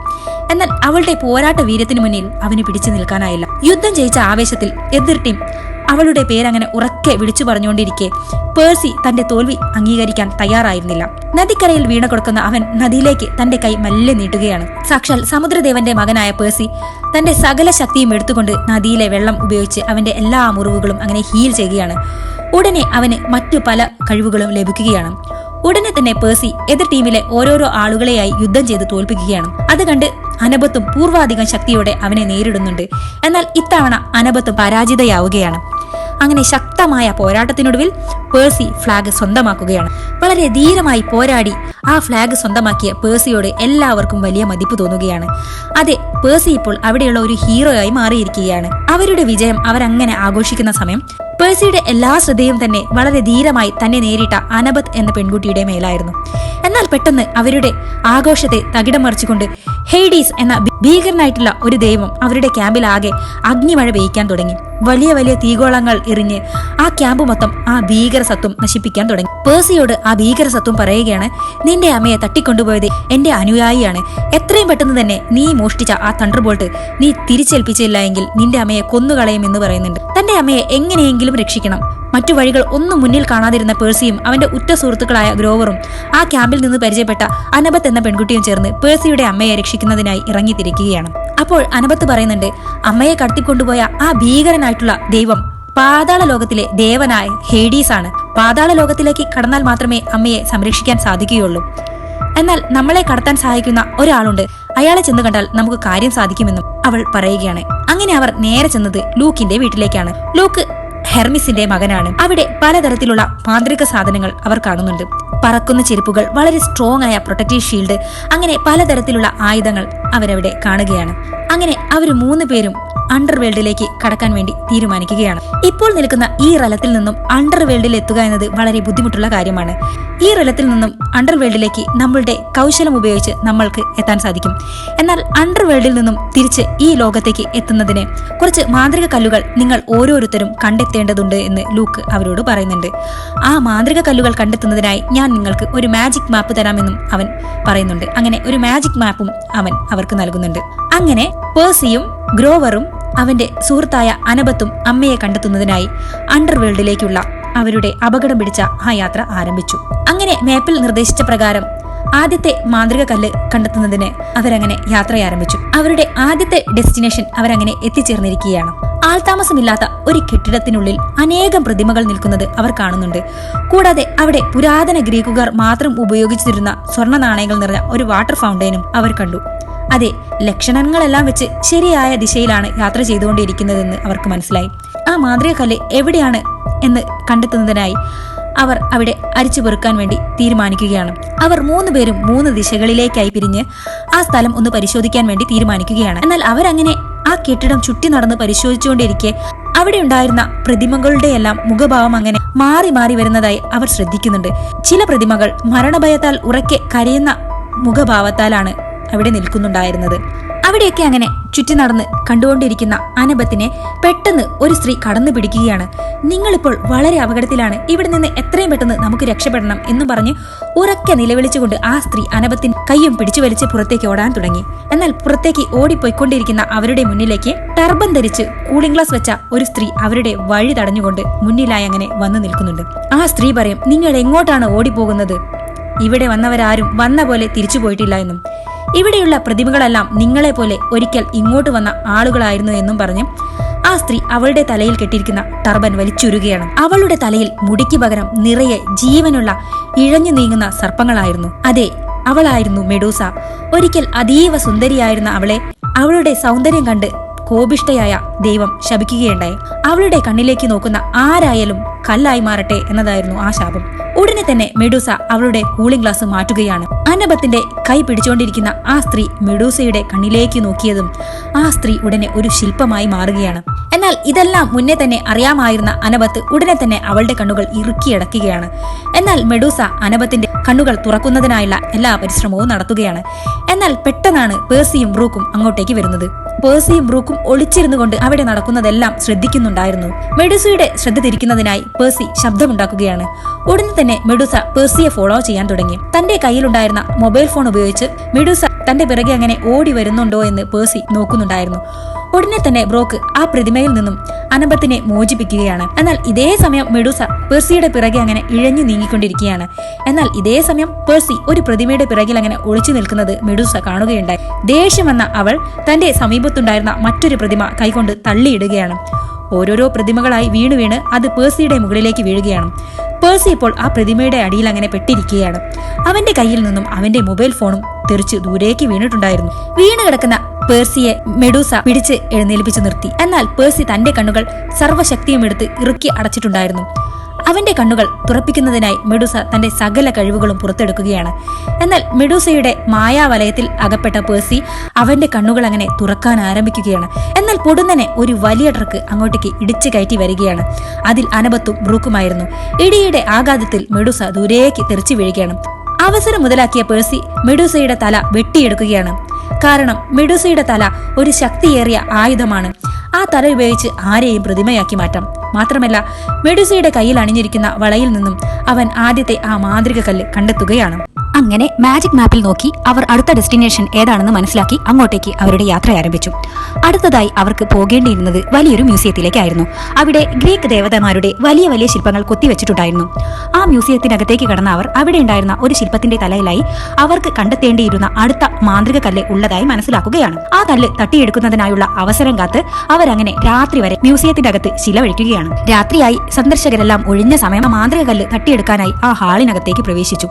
എന്നാൽ അവളുടെ പോരാട്ട വീര്യത്തിനു മുന്നിൽ അവന് പിടിച്ചു നിൽക്കാനായില്ല. യുദ്ധം ജയിച്ച ആവേശത്തിൽ എതിർ ടീം അവളുടെ പേരങ്ങനെ ഉറക്കെ വിളിച്ചു പറഞ്ഞുകൊണ്ടിരിക്കെ. പേഴ്സി തന്റെ തോൽവി അംഗീകരിക്കാൻ തയ്യാറായിരുന്നില്ല. നദിക്കരയിൽ വീണ കൊടുക്കുന്ന അവൻ നദിയിലേക്ക് തന്റെ കൈ മെല്ലെ നീട്ടുകയാണ്. സാക്ഷാൽ സമുദ്രദേവന്റെ മകനായ പേഴ്സി തന്റെ സകല ശക്തിയും എടുത്തുകൊണ്ട് നദിയിലെ വെള്ളം ഉപയോഗിച്ച് അവന്റെ എല്ലാ മുറിവുകളും അങ്ങനെ ഹീൽ ചെയ്യുകയാണ്. ഉടനെ അവന് മറ്റു പല കഴിവുകളും ലഭിക്കുകയാണ്. ഉടനെ തന്നെ പേഴ്സി എതിർ ടീമിലെ ഓരോരോ ആളുകളെയായി യുദ്ധം ചെയ്ത് തോൽപ്പിക്കുകയാണ്. അത് കണ്ട് അനബത്തും പൂർവാധികം ശക്തിയോടെ അവനെ നേരിടുന്നുണ്ട്. എന്നാൽ ഇത്തവണ അനബത്ത് പരാജിതയാവുകയാണ്. അങ്ങനെ ശക്തമായ പോരാട്ടത്തിനൊടുവിൽ പേഴ്സി ഫ്ളാഗ് സ്വന്തമാക്കുകയാണ്. വളരെ ധീരമായി പോരാടി ആ ഫ്ളാഗ് സ്വന്തമാക്കിയ പേഴ്സിയോട് എല്ലാവർക്കും വലിയ മതിപ്പ് തോന്നുകയാണ്. അതെ പേഴ്സി ഇപ്പോൾ അവിടെയുള്ള ഒരു ഹീറോയായി മാറിയിരിക്കുകയാണ്. അവരുടെ വിജയം അവരങ്ങനെ ആഘോഷിക്കുന്ന സമയം പേഴ്സിയുടെ എല്ലാ ശ്രദ്ധയും തന്നെ വളരെ ധീരമായി തന്നെ നേരിട്ട അനബത്ത് എന്ന പെൺകുട്ടിയുടെ മേലായിരുന്നു. എന്നാൽ പെട്ടെന്ന് അവരുടെ ആഘോഷത്തെ തകിടം മറിച്ചുകൊണ്ട് ഹെയ്ഡീസ് എന്ന ഭീകരനായിട്ടുള്ള ഒരു ദൈവം അവരുടെ ക്യാമ്പിലാകെ അഗ്നിമഴ പെയ്യ്ക്കാൻ തുടങ്ങി. വലിയ വലിയ തീഗോളങ്ങൾ എറിഞ്ഞ് ആ ക്യാമ്പ് മൊത്തം ആ ഭീകര സത്വം നശിപ്പിക്കാൻ തുടങ്ങി. പേഴ്സിയോട് ആ ഭീകര സത്വം പറയുകയാണ് നിന്റെ അമ്മയെ തട്ടിക്കൊണ്ടുപോയത് എന്റെ അനുയായിയാണ്. എത്രയും പെട്ടെന്ന് തന്നെ നീ മോഷ്ടിച്ച ആ തണ്ടർബോൾട്ട് നീ തിരിച്ചേൽപ്പിച്ചില്ല എങ്കിൽ നിന്റെ അമ്മയെ കൊന്നുകളയുമെന്ന് പറയുന്നുണ്ട്. തന്റെ അമ്മയെ എങ്ങനെയെങ്കിലും രക്ഷിക്കണം. മറ്റു വഴികൾ ഒന്നും മുന്നിൽ കാണാതിരുന്ന പേഴ്സിയും അവന്റെ ഉറ്റ സുഹൃത്തുക്കളായ ഗ്രോവറും ആ ക്യാമ്പിൽ നിന്ന് പരിചയപ്പെട്ട അനബത്ത് എന്ന പെൺകുട്ടിയും ചേർന്ന് പേഴ്സിയുടെ അമ്മയെ രക്ഷിക്കുന്നതിനായി ഇറങ്ങിത്തിരിക്കുകയാണ്. അപ്പോൾ അനബത്ത് പറയുന്നുണ്ട് അമ്മയെ കടത്തിക്കൊണ്ടുപോയ ആ ഭീകരനായിട്ടുള്ള ദൈവം പാതാള ലോകത്തിലെ ദേവനായ ഹേഡീസ് ആണ്. പാതാള ലോകത്തിലേക്ക് കടന്നാൽ മാത്രമേ അമ്മയെ സംരക്ഷിക്കാൻ സാധിക്കുകയുള്ളൂ. എന്നാൽ നമ്മളെ കടത്താൻ സഹായിക്കുന്ന ഒരാളുണ്ട്. അയാളെ ചെന്ന് കണ്ടാൽ നമുക്ക് കാര്യം സാധിക്കുമെന്നും അവൾ പറയുകയാണ്. അങ്ങനെ അവർ നേരെ ചെന്നത് ലൂക്കിന്റെ വീട്ടിലേക്കാണ്. ലൂക്ക് ഹെർമിസിന്റെ മകനാണ്. അവിടെ പലതരത്തിലുള്ള മാന്ത്രിക സാധനങ്ങൾ അവർ കാണുന്നുണ്ട്. പറക്കുന്ന ചെരുപ്പുകൾ വളരെ സ്ട്രോങ് ആയ പ്രൊട്ടക്റ്റീവ് ഷീൽഡ് അങ്ങനെ പലതരത്തിലുള്ള ആയുധങ്ങൾ അവരവിടെ കാണുകയാണ്. അങ്ങനെ അവർ മൂന്ന് പേരും അണ്ടർവേൾഡിലേക്ക് കടക്കാൻ വേണ്ടി തീരുമാനിക്കുകയാണ്. ഇപ്പോൾ നിൽക്കുന്ന ഈ റലത്തിൽ നിന്നും അണ്ടർവേൾഡിൽ എത്തുക എന്നത് വളരെ ബുദ്ധിമുട്ടുള്ള കാര്യമാണ്. ഈ റലത്തിൽ നിന്നും അണ്ടർവേൾഡിലേക്ക് നമ്മളുടെ കൗശലം ഉപയോഗിച്ച് നമ്മൾക്ക് എത്താൻ സാധിക്കും. എന്നാൽ അണ്ടർവേൾഡിൽ നിന്നും തിരിച്ച് ഈ ലോകത്തേക്ക് എത്തുന്നതിന് കുറച്ച് മാന്ത്രിക കല്ലുകൾ നിങ്ങൾ ഓരോരുത്തരും കണ്ടെത്തേണ്ടതുണ്ട് എന്ന് ലൂക്ക് അവരോട് പറയുന്നുണ്ട്. ആ മാന്ത്രിക കല്ലുകൾ കണ്ടെത്തുന്നതിനായി ഞാൻ നിങ്ങൾക്ക് ഒരു മാജിക് മാപ്പ് തരാമെന്നും അവൻ പറയുന്നുണ്ട്. അങ്ങനെ ഒരു മാജിക് മാപ്പും അവൻ അവർക്ക് നൽകുന്നുണ്ട്. അങ്ങനെ പേഴ്സിയും ഗ്രോവറും അവന്റെ സുഹൃത്തായ അനബത്തും അമ്മയെ കണ്ടെത്തുന്നതിനായി അണ്ടർവേൾഡിലേക്കുള്ള അവരുടെ അപകടം പിടിച്ച ആ യാത്ര ആരംഭിച്ചു. അങ്ങനെ മാപ്പിൽ നിർദ്ദേശിച്ച പ്രകാരം ആദ്യത്തെ മാന്ത്രിക കല്ല് കണ്ടെത്തുന്നതിന് അവരങ്ങനെ യാത്ര ആരംഭിച്ചു അവരുടെ ആദ്യത്തെ ഡെസ്റ്റിനേഷൻ അവരങ്ങനെ എത്തിച്ചേർന്നിരിക്കുകയാണ്. ആൾതാമസമില്ലാത്ത ഒരു കെട്ടിടത്തിനുള്ളിൽ അനേകം പ്രതിമകൾ നിൽക്കുന്നത് അവർ കാണുന്നുണ്ട്. കൂടാതെ അവിടെ പുരാതന ഗ്രീക്കുകാർ മാത്രം ഉപയോഗിച്ചിരുന്ന സ്വർണ നാണയങ്ങൾ നിറഞ്ഞ ഒരു വാട്ടർ ഫൗണ്ടൈനും അവർ കണ്ടു. അതെ ലക്ഷണങ്ങളെല്ലാം വെച്ച് ശരിയായ ദിശയിലാണ് യാത്ര ചെയ്തുകൊണ്ടിരിക്കുന്നതെന്ന് അവർക്ക് മനസ്സിലായി. ആ മാന്ത്രിക കല്ല് എവിടെയാണ് എന്ന് കണ്ടെത്തുന്നതിനായി അവർ അവിടെ അരിച്ചു പെറുക്കാൻ വേണ്ടി തീരുമാനിക്കുകയാണ്. അവർ മൂന്ന് പേരും മൂന്ന് ദിശകളിലേക്കായി പിരിഞ്ഞ് ആ സ്ഥലം ഒന്ന് പരിശോധിക്കാൻ വേണ്ടി തീരുമാനിക്കുകയാണ്. എന്നാൽ അവരങ്ങനെ ആ കെട്ടിടം ചുറ്റി നടന്ന് പരിശോധിച്ചുകൊണ്ടിരിക്കെ അവിടെ ഉണ്ടായിരുന്ന പ്രതിമകളുടെ എല്ലാം മുഖഭാവം അങ്ങനെ മാറി മാറി വരുന്നതായി അവർ ശ്രദ്ധിക്കുന്നുണ്ട്. ചില പ്രതിമകൾ മരണഭയത്താൽ ഉറക്കെ കരയുന്ന മുഖഭാവത്താലാണ് അവിടെ നിൽക്കുന്നുണ്ടായിരുന്നത്. അവിടെയൊക്കെ അങ്ങനെ ചുറ്റി നടന്ന് കണ്ടുകൊണ്ടിരിക്കുന്ന അനബത്തിനെ പെട്ടെന്ന് ഒരു സ്ത്രീ കടന്നു പിടിക്കുകയാണ്. നിങ്ങളിപ്പോൾ വളരെ അപകടത്തിലാണ്. ഇവിടെ നിന്ന് എത്രയും പെട്ടെന്ന് നമുക്ക് രക്ഷപ്പെടണം എന്ന് പറഞ്ഞ് ഉറക്കെ നിലവിളിച്ചുകൊണ്ട് ആ സ്ത്രീ അനബത്തിൻ കയ്യും പിടിച്ചു വലിച്ച് പുറത്തേക്ക് ഓടാൻ തുടങ്ങി. എന്നാൽ പുറത്തേക്ക് ഓടിപ്പോയിക്കൊണ്ടിരിക്കുന്ന അവരുടെ മുന്നിലേക്ക് ടർബൻ ധരിച്ച് കൂളിംഗ് ഗ്ലാസ് വെച്ച ഒരു സ്ത്രീ അവരുടെ വഴി തടഞ്ഞുകൊണ്ട് മുന്നിലായി അങ്ങനെ വന്നു നിൽക്കുന്നുണ്ട്. ആ സ്ത്രീ പറയും നിങ്ങൾ എങ്ങോട്ടാണ് ഓടിപ്പോകുന്നത്? ഇവിടെ വന്നവരാരും വന്ന പോലെ തിരിച്ചു പോയിട്ടില്ല എന്നും. ഇവിടെയുള്ള പ്രതിമകളെല്ലാം നിങ്ങളെ പോലെ ഒരിക്കൽ ഇങ്ങോട്ട് വന്ന ആളുകളായിരുന്നു എന്നും പറഞ്ഞു ആ സ്ത്രീ അവളുടെ തലയിൽ കെട്ടിയിരിക്കുന്ന ടർബൻ വലിച്ചുരുകയാണ് അവളുടെ തലയിൽ മുടിക്ക് പകരം നിറയെ ജീവനുള്ള ഇഴഞ്ഞു നീങ്ങുന്ന സർപ്പങ്ങളായിരുന്നു. അതെ അവളായിരുന്നു മെഡൂസ. ഒരിക്കൽ അതീവ സുന്ദരിയായിരുന്ന അവളെ അവളുടെ സൗന്ദര്യം കണ്ട് കോപിഷ്ടയായ ദൈവം ശപിക്കുകയുണ്ടായി. അവളുടെ കണ്ണിലേക്ക് നോക്കുന്ന ആരായാലും കല്ലായി മാറട്ടെ എന്നതായിരുന്നു ആ ശാപം. ഉടനെ തന്നെ മെഡൂസ അവളുടെ കൂളിംഗ് ഗ്ലാസ് മാറ്റുകയാണ്. അനബത്തിന്റെ കൈ പിടിച്ചുകൊണ്ടിരിക്കുന്ന ആ സ്ത്രീ മെഡൂസയുടെ കണ്ണിലേക്ക് നോക്കിയതും ആ സ്ത്രീ ഉടനെ ഒരു ശില്പമായി മാറുകയാണ്. എന്നാൽ ഇതെല്ലാം മുന്നേ തന്നെ അറിയാമായിരുന്ന അനബത്ത് ഉടനെ തന്നെ അവളുടെ കണ്ണുകൾ ഇറുക്കിയടക്കുകയാണ് എന്നാൽ മെഡൂസ അനബത്തിന്റെ കണ്ണുകൾ തുറക്കുന്നതിനായുള്ള എല്ലാ പരിശ്രമവും നടത്തുകയാണ്. എന്നാൽ പെട്ടെന്നാണ് പേഴ്സിയും ബ്രൂക്കും അങ്ങോട്ടേക്ക് വരുന്നത്. പേഴ്സിയും ബ്രൂക്കും ഒളിച്ചിരുന്നു കൊണ്ട് അവിടെ നടക്കുന്നതെല്ലാം ശ്രദ്ധിക്കുന്നുണ്ടായിരുന്നു. മെഡുസയുടെ ശ്രദ്ധ തിരിക്കുന്നതിനായി പേഴ്സി ശബ്ദമുണ്ടാക്കുകയാണ്. ഉടനെ തന്നെ മെഡുസ പേഴ്സിയെ ഫോളോ ചെയ്യാൻ തുടങ്ങി. തന്റെ കയ്യിലുണ്ടായിരുന്ന മൊബൈൽ ഫോൺ ഉപയോഗിച്ച് മെഡുസ തന്റെ പിറകെ അങ്ങനെ ഓടി വരുന്നുണ്ടോ എന്ന് പേഴ്സി നോക്കുന്നുണ്ടായിരുന്നു. ഉടനെ തന്നെ ബ്രോക്ക് ആ പ്രതിമയിൽ നിന്നും അനബത്തിനെ മോചിപ്പിക്കുകയാണ്. എന്നാൽ ഇതേ സമയം മെഡൂസ പേഴ്സിയുടെ പിറകെ അങ്ങനെ ഇഴഞ്ഞു നീങ്ങിക്കൊണ്ടിരിക്കുകയാണ്. എന്നാൽ ഇതേ സമയം പേഴ്സി ഒരു പ്രതിമയുടെ പിറകിൽ അങ്ങനെ ഒളിച്ചു നിൽക്കുന്നത് മെഡൂസ കാണുകയുണ്ടായി. ദേഷ്യം വന്ന അവൾ തന്റെ സമീപത്തുണ്ടായിരുന്ന മറ്റൊരു പ്രതിമ കൈകൊണ്ട് തള്ളിയിടുകയാണ്. ഓരോരോ പ്രതിമകളായി വീണു വീണ് അത് പേഴ്സിയുടെ മുകളിലേക്ക് വീഴുകയാണ്. പേഴ്സി ഇപ്പോൾ ആ പ്രതിമയുടെ അടിയിൽ അങ്ങനെ പെട്ടിരിക്കുകയാണ്. അവന്റെ കയ്യിൽ നിന്നും അവന്റെ മൊബൈൽ ഫോണും തെറിച്ച് ദൂരേക്ക് വീണിട്ടുണ്ടായിരുന്നു. വീണ് കിടക്കുന്ന പേഴ്സിയെ മെഡൂസ പിടിച്ച് എഴുന്നേൽപ്പിച്ചു നിർത്തി. എന്നാൽ പേഴ്സി തന്റെ കണ്ണുകൾ സർവശക്തിയും എടുത്ത് ഇറുക്കി അടച്ചിട്ടുണ്ടായിരുന്നു. അവന്റെ കണ്ണുകൾ തുറപ്പിക്കുന്നതിനായി മെഡൂസ തന്റെ സകല കഴിവുകളും പുറത്തെടുക്കുകയാണ്. എന്നാൽ മെഡൂസയുടെ മായാവലയത്തിൽ അകപ്പെട്ട പേഴ്സി അവന്റെ കണ്ണുകൾ അങ്ങനെ തുറക്കാൻ ആരംഭിക്കുകയാണ്. എന്നാൽ പൊടുന്നനെ ഒരു വലിയ ട്രക്ക് അങ്ങോട്ടേക്ക് ഇടിച്ചു കയറ്റി വരികയാണ്. അതിൽ അനബത്തും ബ്രൂക്കുമായിരുന്നു. ഇടിയുടെ ആഘാതത്തിൽ മെഡൂസ ദൂരേക്ക് തെറിച്ചു വീഴുകയാണ്. അവസരം മുതലാക്കിയ പേഴ്സി മെഡൂസയുടെ തല വെട്ടിയെടുക്കുകയാണ്. കാരണം മെഡൂസയുടെ തല ഒരു ശക്തിയേറിയ ആയുധമാണ്. ആ തല ഉപയോഗിച്ച് ആരെയും പ്രതിമയാക്കി മാറ്റാം. മാത്രമല്ല മെഡുസയുടെ കയ്യിൽ അണിഞ്ഞിരിക്കുന്ന വളയിൽ നിന്നും അവൻ ആദ്യത്തെ ആ മാന്ത്രിക കല്ല് കണ്ടെത്തുകയാണ്. അങ്ങനെ മാജിക് മാപ്പിൽ നോക്കി അവർ അടുത്ത ഡെസ്റ്റിനേഷൻ ഏതാണെന്ന് മനസ്സിലാക്കി അങ്ങോട്ടേക്ക് അവരുടെ യാത്ര ആരംഭിച്ചു. അടുത്തതായി അവർക്ക് പോകേണ്ടിയിരുന്നത് വലിയൊരു മ്യൂസിയത്തിലേക്കായിരുന്നു അവിടെ ഗ്രീക്ക് ദേവതമാരുടെ വലിയ വലിയ ശില്പങ്ങൾ കൊത്തിവെച്ചിട്ടുണ്ടായിരുന്നു. ആ മ്യൂസിയത്തിനകത്തേക്ക് കടന്ന അവർ അവിടെ ഉണ്ടായിരുന്ന ഒരു ശില്പത്തിന്റെ തലയിലായി അവർക്ക് കണ്ടെത്തേണ്ടിയിരുന്ന അടുത്ത മാന്ത്രിക കല്ല് ഉള്ളതായി മനസ്സിലാക്കുകയാണ്. ആ കല്ല് തട്ടിയെടുക്കുന്നതിനായുള്ള അവസരം കാത്ത് അവരങ്ങനെ രാത്രി വരെ മ്യൂസിയത്തിനകത്ത് ചിലവഴിക്കുകയാണ് രാത്രിയായി സന്ദർശകരെല്ലാം ഒഴിഞ്ഞ സമയം മാന്ത്രിക കല്ല് തട്ടിയെടുക്കാനായി ആ ഹാളിനകത്തേക്ക് പ്രവേശിച്ചു.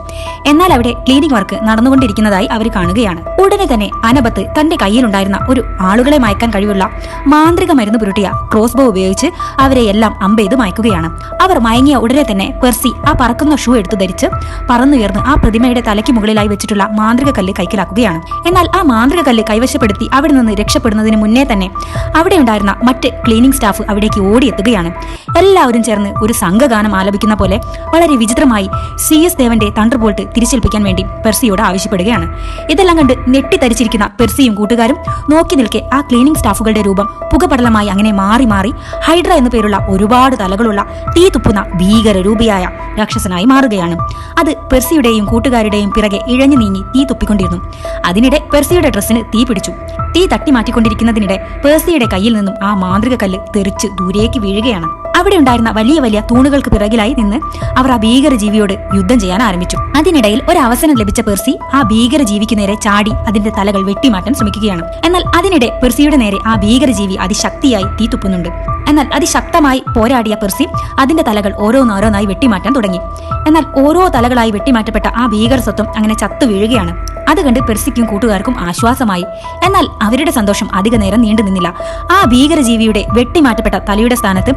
എന്നാൽ അവിടെ ക്ലീനിംഗ് വർക്ക് നടന്നുകൊണ്ടിരിക്കുന്നതായി അവർ കാണുകയാണ്. ഉടനെ തന്നെ അനബത്ത് തന്റെ കയ്യിലുണ്ടായിരുന്ന ഒരു ആളുകളെ മയക്കാൻ കഴിവുള്ള മാന്ത്രിക മരുന്ന് പുരട്ടിയ ക്രോസ് ബോ ഉപയോഗിച്ച് അവരെ എല്ലാം അമ്പെയ്ത് മയക്കുകയാണ്. അവർ മയങ്ങിയ ഉടനെ തന്നെ പെർസി ആ പറക്കുന്ന ഷൂ എടുത്തു ധരിച്ച് പറന്നുയർന്ന് ആ പ്രതിമയുടെ തലയ്ക്ക് മുകളിലായി വെച്ചിട്ടുള്ള മാന്ത്രിക കല്ല് കൈക്കലാക്കുകയാണ്. എന്നാൽ ആ മാന്ത്രിക കല്ല് കൈവശപ്പെടുത്തി അവിടെ നിന്ന് രക്ഷപ്പെടുന്നതിന് മുന്നേ തന്നെ അവിടെ ഉണ്ടായിരുന്ന മറ്റ് ക്ലീനിംഗ് സ്റ്റാഫ് അവിടേക്ക് ഓടിയെത്തുകയാണ്. എല്ലാവരും ചേർന്ന് ഒരു സംഘഗാനം ആലപിക്കുന്ന പോലെ വളരെ വിചിത്രമായി സി എസ് ദേവന്റെ തണ്ടർ ബോൾട്ട് തിരിച്ചേൽപ്പിക്കാൻ വേണ്ടി പെർസിയോട് ആവശ്യപ്പെടുകയാണ്. ഇതെല്ലാം കണ്ട് ഞെട്ടിത്തരിച്ചിരിക്കുന്ന പെർസിയും കൂട്ടുകാരും നോക്കി നിൽക്കെ ആ ക്ലീനിംഗ് സ്റ്റാഫുകളുടെ രൂപം പുകപടലമായി അങ്ങനെ മാറി മാറി ഹൈഡ്ര എന്നു പേരുള്ള ഒരുപാട് തലകളുള്ള തീ തുപ്പുന്ന ഭീകര രൂപിയായ രാക്ഷസനായി മാറുകയാണ്. അത് പെർസിയുടെയും കൂട്ടുകാരുടെയും പിറകെ ഇഴഞ്ഞു നീങ്ങി തീ തുപ്പിക്കൊണ്ടിരുന്നു. അതിനിടെ പെർസിയുടെ ഡ്രസ്സിന് തീ പിടിച്ചു. തീ തട്ടി മാറ്റിക്കൊണ്ടിരിക്കുന്നതിനിടെ പെർസിയുടെ കയ്യിൽ നിന്നും ആ മാന്ത്രിക കല്ല് തെറിച്ച് ദൂരേക്ക് വീഴുകയാണ്. അവിടെ ഉണ്ടായിരുന്ന വലിയ വലിയ തൂണുകൾക്ക് പിറകിലായി നിന്ന് അവർ ആ ഭീകര ജീവിയോട് യുദ്ധം ചെയ്യാൻ ആരംഭിച്ചു. അതിനിടയിൽ ഒരു അവസരം ലഭിച്ച പെർസി ആ ഭീകര ജീവിക്ക് നേരെ ചാടി അതിന്റെ തലകൾ വെട്ടിമാറ്റാൻ ശ്രമിക്കുകയാണ്. എന്നാൽ അതിനിടെ പെർസിയുടെ നേരെ ആ ഭീകര ജീവി അതിശക്തിയായി തീ തുപ്പുന്നുണ്ട്. എന്നാൽ അതിശക്തമായി പോരാടിയ പെർസി അതിന്റെ തലകൾ ഓരോന്നോരോന്നായി വെട്ടിമാറ്റാൻ തുടങ്ങി. എന്നാൽ ഓരോ തലകളായി വെട്ടിമാറ്റപ്പെട്ട ആ ഭീകര സ്വത്വം അങ്ങനെ ചത്തു വീഴുകയാണ്. അത് കണ്ട് പെർസിക്കും കൂട്ടുകാർക്കും ആശ്വാസമായി. എന്നാൽ അവരുടെ സന്തോഷം അധിക നേരം നീണ്ടു നിന്നില്ല ആ ഭീകരജീവിയുടെ വെട്ടിമാറ്റപ്പെട്ട തലയുടെ സ്ഥാനത്ത്